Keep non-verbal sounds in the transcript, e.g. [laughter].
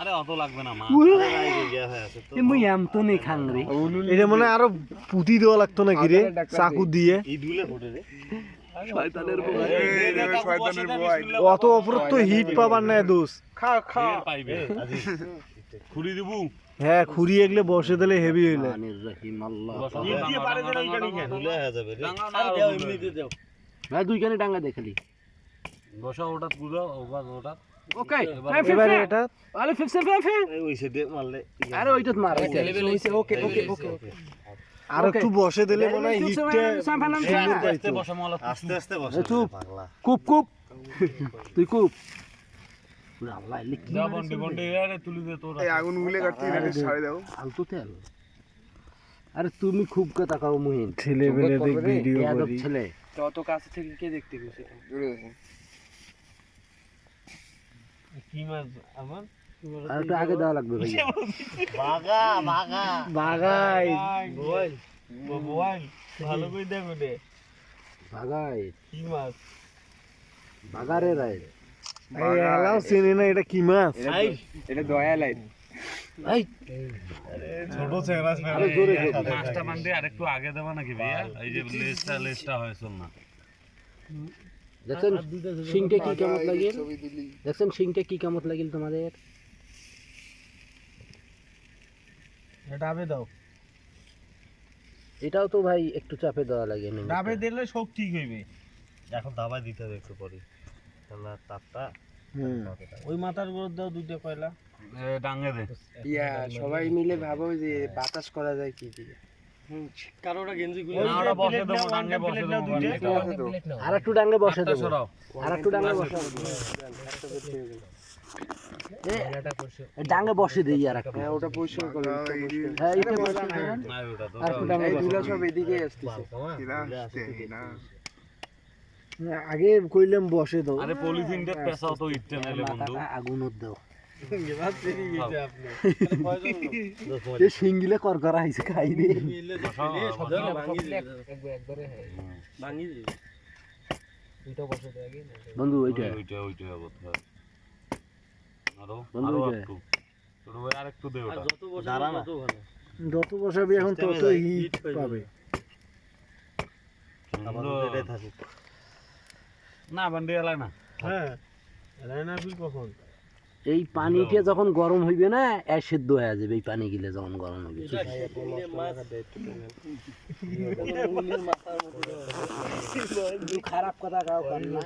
আরে অত লাগবে না মা। মুই এম তো নেই খাং রে। এটা মনে আরও পুঁতি দেওয়া লাগতো রে? চাকু দিয়ে। অত অপরত্ব হিট পাবার নাই দোষ। দিবু। হ্যাঁ খুরি এগলে বসে দিলে হেভি হইলে। হয়ে দুইখানে ডাঙ্গা দেখালি। বসা ওটা ওটা। ওকে এবারে এটা আরে ফিক্স ফে ফে ওই সাইডে মারলে আরে ওইটা মার। লেভেল ওকে ওকে ওকে আর একটু বসে দিলে মনে হয় হিটটা আস্তে বসা মালা আস্তে আস্তে বসা চুপ। Coop coop. [laughs] তুই কুপ। আল্লাহ এলে কি বন্ডি বন্ডি আরে তুলি দে তোরা। এই আগুন গুলে কাটতে না ছাড়ে দাও। ফালতু তেল। আরে তুমি খুব কথা কাও মুহিন। ছেলে বেলে দেখ ভিডিও করি। ছেলে। তত কাছে থেকে কে দেখতে গেছে। কি মাছ? আমার? আর একটু আগে দেওয়া লাগবে বাগা বাগা বাগাই মোবাইল ভালো করে দেখো রে ভাগাই কি মাছ? ভাগারে রাই এলাও চিনি না এটা কি মাছ? এটা দয়া লাইন। ছোট জোরে। মাছটা বান্ধে আরেকটু আগে দেবা নাকি ভাইয়া? এই যে লেজটা লেজটা হয় চল না। দেখছেন সিংটা কি কেমন লাগিল? দেখছেন সিংটা কি কেমন লাগিল তোমাদের? ডাবে দাও। এটাও তো ভাই একটু চাপে দেওয়া লাগে ডাবে দিলে সব ঠিক হইবে। এখন দাবাই দিতে হবে একটু পরে। তাহলে তাপটা ওই মাথার উপর দাও দুইটা কয়লা। ডাঙ্গে দে। ইয়া সবাই মিলে ভাবো যে বাতাস করা যায় কি দিয়ে। কারোটা গেঞ্জি না ওটা বসে দেবো ডাঙ্গে বসে দেবো আর একটু ডাঙ্গে বসে দেবো। আর একটু ডাঙ্গে বসে ডাঙ্গে বসে দিই আর একটু। হ্যাঁ ওটা পরিষ্কার করো হ্যাঁ এটা বসে দেন না ওটা তো আর একটু ডাঙ্গে এই সব এদিকে। আসতেছে আগে কইলাম বসে দাও আরে পলিথিনটা পেছাও তো ইটতে নাইলে বন্ধু। আগুন দাও সিঙ্গিলে কর করা হইছে খাই রে বন্ধু ওইটা। ওইটা ওইটা আরও বন্ধু, ওইটা। একটু। ছোট ভাই আর একটু দে ওটা। যত বসাবি এখন তত হিট পাবে। না বান্ডি এলাই না হ্যাঁ রায়না তুই কখন? এই পানিটা যখন গরম হইবে না এ সেদ্ধ হয়ে যাবে এই পানি গিলে যখন গরম হইবে। খারাপ কথা কাউ না।